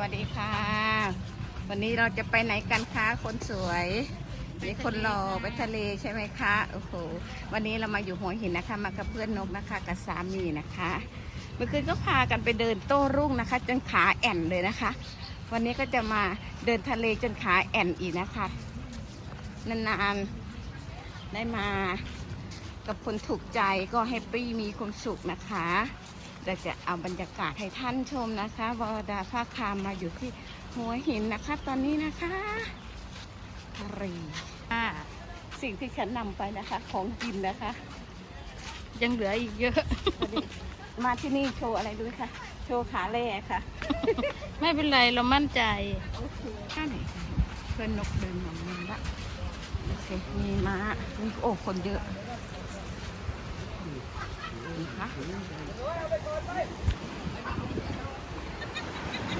วัสดีค่ะ วันนี้เราจะไปไหนกันคะคนสวยมีคนรอไปทะเลใช่ไหมคะโอ้โหวันนี้เรามาอยู่หัวหินนะคะ มากับเพื่อนนกนะคะ กับสามีนะคะ เมื่อคืนก็พากันไปเดินโต้รุ่งนะคะ จนขาแอนเลยนะคะ วันนี้ก็จะมาเดินทะเลจนขาแอนอีกนะคะนานๆได้มากับคนถูกใจก็แฮปปี้มีความสุขนะคะ เราจะเอาบรรยากาศให้ท่านชมนะคะวรดาภาคามมาอยู่ที่หัวหินนะคะ ตอนนี้นะคะทะเลอ่าสิ่งที่ฉันนำไปนะคะ ของกินนะคะ ยังเหลืออีกเยอะวันนี้มาที่นี่โชว์อะไรด้วยคะโชว์ขาเล่ค่ะ ไม่เป็นไรเรามั่นใจโอเคข้าไหนเพื่อนนกเดินมาเมืองละโอเคมีม้ามีโอ้คนเยอะ นะคะ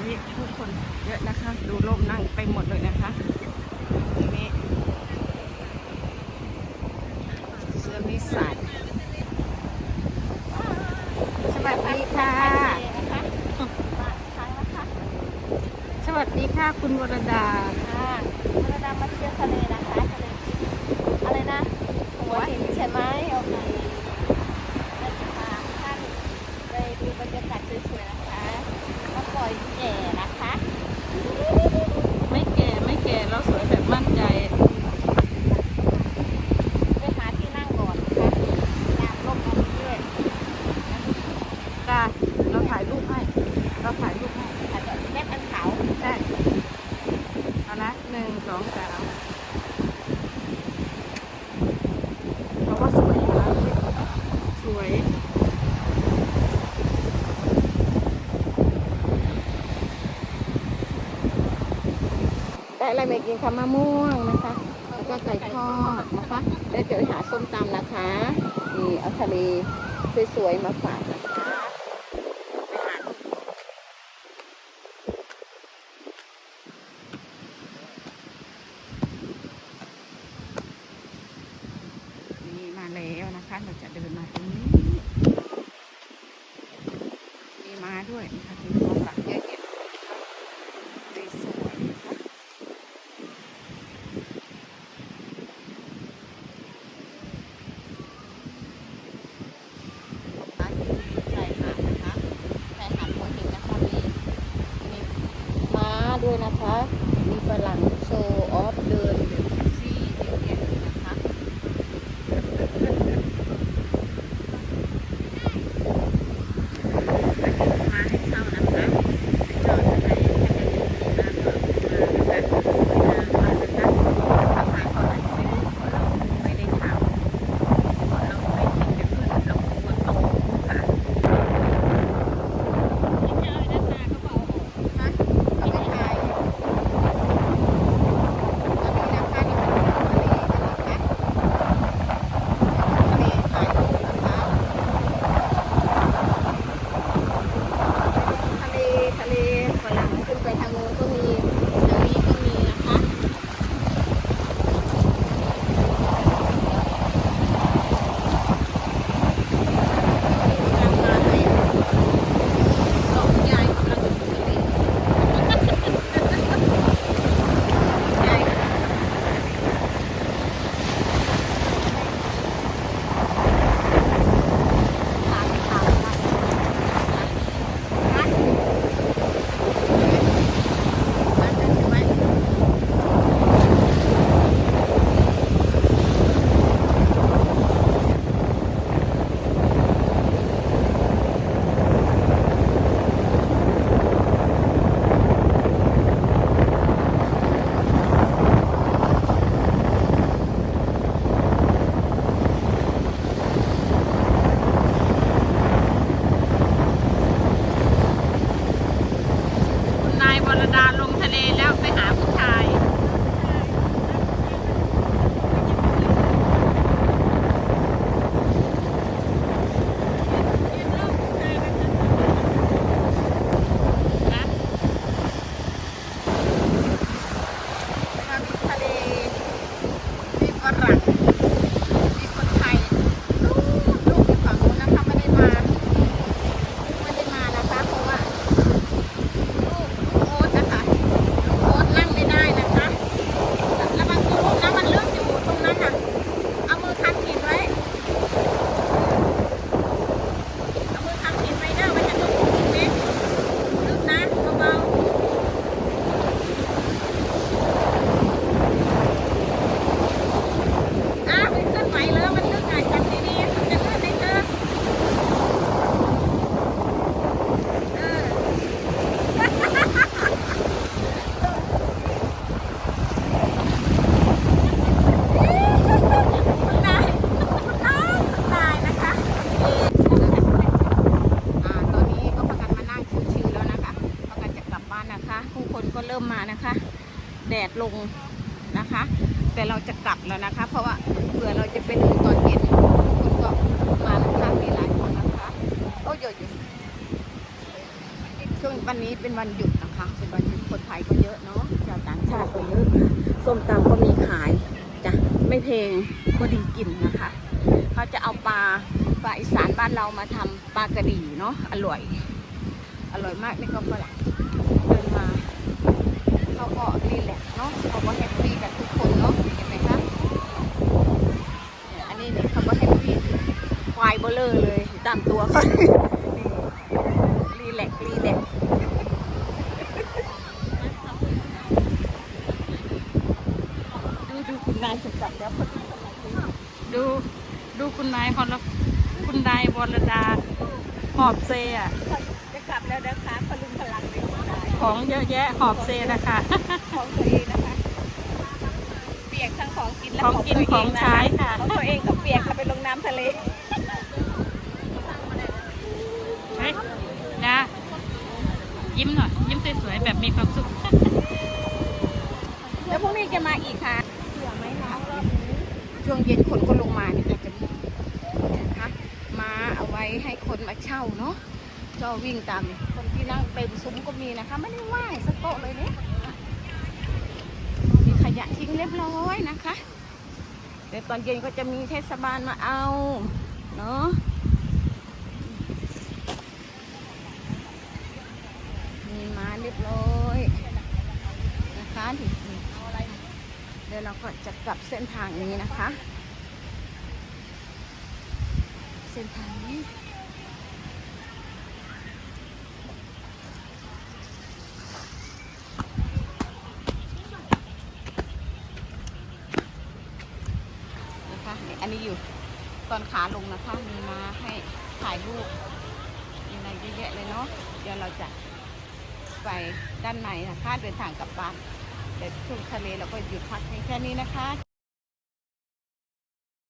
นี่ผู้คนเยอะนะคะ ดูโลกนั่งไปหมดเลยนะคะตรงนี้เสื้อมีสายสวัสดีค่ะมาครั้งละค่ะ สวัสดีค่ะคุณวรดาค่ะวรดามาเที่ยวทะเลนะคะทะเลอะไรนะหัวหินใช่ไหมโอเคเราจะพาท่านไปดูบรรยากาศสวยๆนะคะ มาปล่อยแก่นะคะ ไม่แก่ไม่แก่เราสวยแบบมั่นใจไปหาที่นั่งก่อนนะคะตามลมมาเรื่อยค่ะเราถ่ายรูปให้ เราถ่ายรูปให้ๆอาจจะแม่อันขาวใช่เอานะหนึ่งสองสามเราก็สวยนะสวย ได้อะไรมากินคะมะม่วงนะคะ แล้วก็ไก่ทอดนะคะแล้วเดี๋ยวไปหาส้มตำนะคะนี่เอาทะเลสวยๆมาฝากนะคะนี่มาแล้วนะคะเราจะเดินมาตรงนี้มีม้าด้วยนะคะแยะสวยๆนะคะ ชายหาดนะคะชายหาดหัวหินนะคะมีมีม้าด้วย นะคะ வாங்க กลับแล้วนะคะ เพราะว่าเผื่อเราจะไปเดินตอนเย็นคนก็มานะคะมีหลายคนนะคะโอ้ยอยู่ช่วงวันนี้เป็นวันหยุดนะคะเป็นวันหยุดคนไทยก็เยอะเนาะชาวต่างชาติก็เยอะส้มตำก็มีขายจ้ะไม่แพงก็ดีกินนะคะเขาจะเอาปลาปลาอีสานบ้านเรามาทำปลากระดีเนาะอร่อย อร่อยมากนี่ก็ฝรั่งเดินมาเขาก็รีแลกซ์เนาะเขาก็แฮปปี้กันทุกคนเนาะเห็นไหมคะเนี่ยอันนี้เนี่ยเขาก็แฮปปี้ควายเบลเลอร์เลยตามตัวเขานี่รีแลกซ์รีแลกซ์ดูดูคุณนายจะจับแล้วพอดีดูดูคุณนายพรคุณนายวรดาหอบเซอะจะกลับแล้วนะคะพลุงพลังเลยคุณนายของเยอะแยะหอบเซนะคะของตัวเองนะคะเปียกทั้งของกินและของกินตัวของเนะใช้ค่ะของตัวเองก็เปียกค่ะไปลงน้ำทะเล เฮ้ยดา ยิ้มหน่อย ยิ้มสวยๆแบบมีความสุข แล้วพรุ่งนี้จะมาอีกค่ะช่วงเย็นคนก็ลงมาเนี่ยจะมีนะคะมาเอาไว้ให้คนมาเช่าเนาะจ้าวิ่งตามคนที่นั่งเต็มซุ้มก็มีนะคะ ไม่ได้ว่างสักโต๊ะเลยเนี่ยมีขยะทิ้งเรียบร้อยนะคะเดี๋ยวตอนเย็นก็จะมีเทศบาลมาเอาเนาะมีมาเรียบร้อยนะคะนี่นี่เดี๋ยวเราก็จะกลับเส้นทางนี้นะคะ เส้นทางนี้นะคะอันนี้อยู่ตอนขาลงนะคะมีมาให้ถ่ายรูปมีอะไรเยอะแยะเลยเนาะเดี๋ยวเราจะไปด้านในนะคะเดินทางกลับบ้าน เดี๋ยวช่วงทะเลเราก็หยุดพักเพียงแค่นี้นะคะ